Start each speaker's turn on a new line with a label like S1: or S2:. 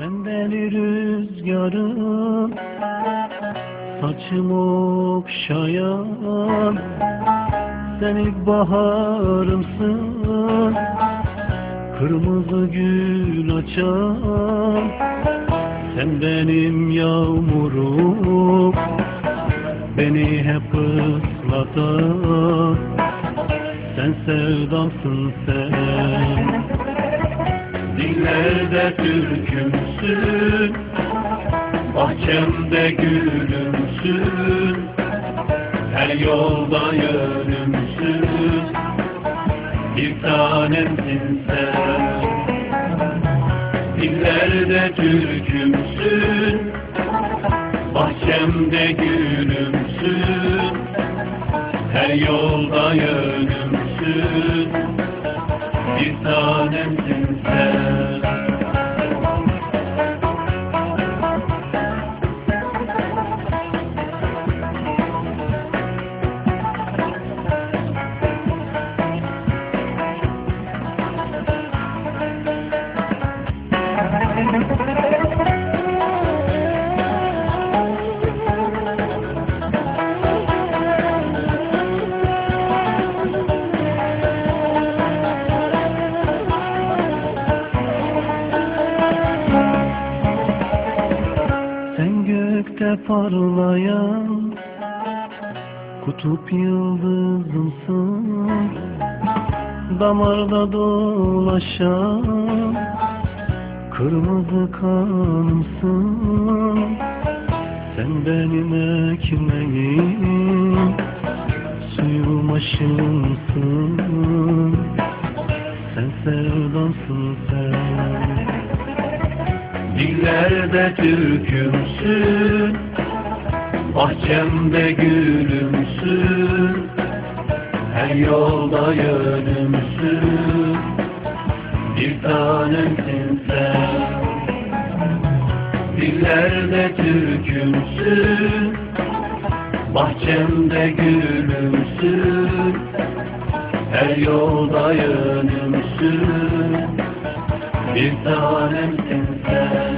S1: Sen deli rüzgarım Saçımı okşayan Sen ilkbaharımsın Kırmızı gül açan Sen benim yağmurum. Beni hep ıslatan Sen sevdamsın sen Dillerde türkümsün? Bahçemde gülümsün. Her yolda yönümsün. Bir tanemsin sen. Dillerde türkümsün. Bahçemde gülümsün. Her yolda yönümsün Bir tanemsin sen gökte parlayan Kutup yıldızımsın. Damarda dolaşan Kırmızı kanımsın. Sen benim ekmeğim Suyum aşımsın Dillerde türkümsün? Bahçemde gülümsün. Her yolda yönümsün. Bir tanemsin sen Dillerde türkümsün. Bahçemde gülümsün. Her yolda yönümsün. Bir tanemsin sen